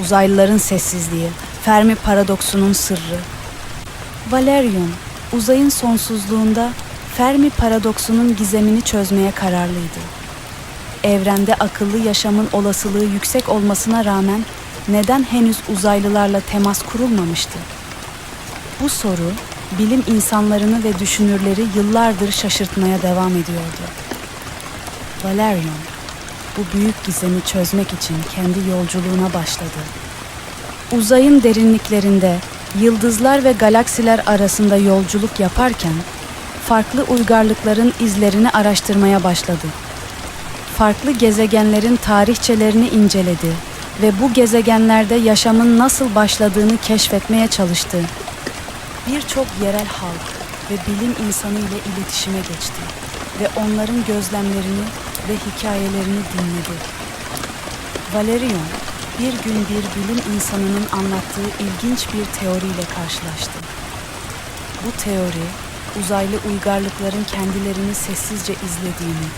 Uzaylıların sessizliği, Fermi paradoksunun sırrı. Valerion, uzayın sonsuzluğunda Fermi paradoksunun gizemini çözmeye kararlıydı. Evrende akıllı yaşamın olasılığı yüksek olmasına rağmen neden henüz uzaylılarla temas kurulmamıştı? Bu soru bilim insanlarını ve düşünürleri yıllardır şaşırtmaya devam ediyordu. Valerion bu büyük gizemi çözmek için kendi yolculuğuna başladı. Uzayın derinliklerinde yıldızlar ve galaksiler arasında yolculuk yaparken farklı uygarlıkların izlerini araştırmaya başladı. Farklı gezegenlerin tarihçelerini inceledi ve bu gezegenlerde yaşamın nasıl başladığını keşfetmeye çalıştı. Birçok yerel halk ve bilim insanı ile iletişime geçti ve onların gözlemlerini ve hikayelerini dinledi. Valerion bir gün bir bilim insanının anlattığı ilginç bir teoriyle karşılaştı. Bu teori uzaylı uygarlıkların kendilerini sessizce izlediğini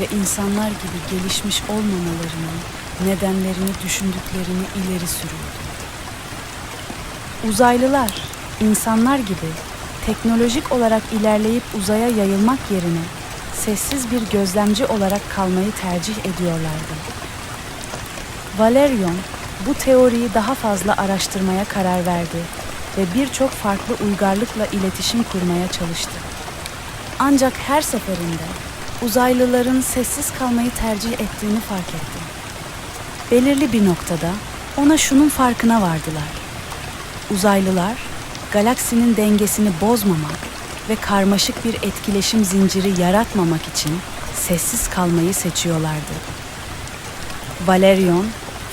ve insanlar gibi gelişmiş olmamalarının nedenlerini düşündüklerini ileri sürüyordu. Uzaylılar insanlar gibi teknolojik olarak ilerleyip uzaya yayılmak yerine sessiz bir gözlemci olarak kalmayı tercih ediyorlardı. Valerion bu teoriyi daha fazla araştırmaya karar verdi ve birçok farklı uygarlıkla iletişim kurmaya çalıştı. Ancak her seferinde uzaylıların sessiz kalmayı tercih ettiğini fark etti. Belirli bir noktada ona şunun farkına vardılar. Uzaylılar galaksinin dengesini bozmamak ve karmaşık bir etkileşim zinciri yaratmamak için sessiz kalmayı seçiyorlardı. Valerion,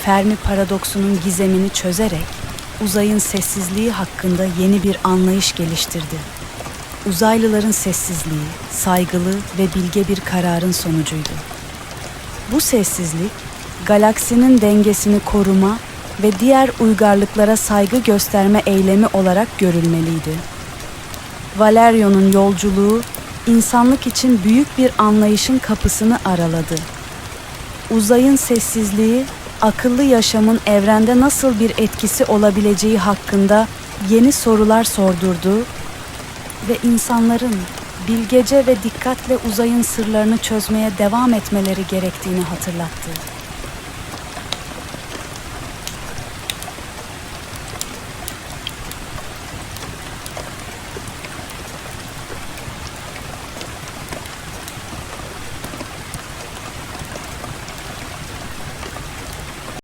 Fermi paradoksunun gizemini çözerek uzayın sessizliği hakkında yeni bir anlayış geliştirdi. Uzaylıların sessizliği, saygılı ve bilge bir kararın sonucuydu. Bu sessizlik, galaksinin dengesini koruma ve diğer uygarlıklara saygı gösterme eylemi olarak görülmeliydi. Valerion'un yolculuğu insanlık için büyük bir anlayışın kapısını araladı. Uzayın sessizliği, akıllı yaşamın evrende nasıl bir etkisi olabileceği hakkında yeni sorular sordurdu ve insanların bilgece ve dikkatle uzayın sırlarını çözmeye devam etmeleri gerektiğini hatırlattı.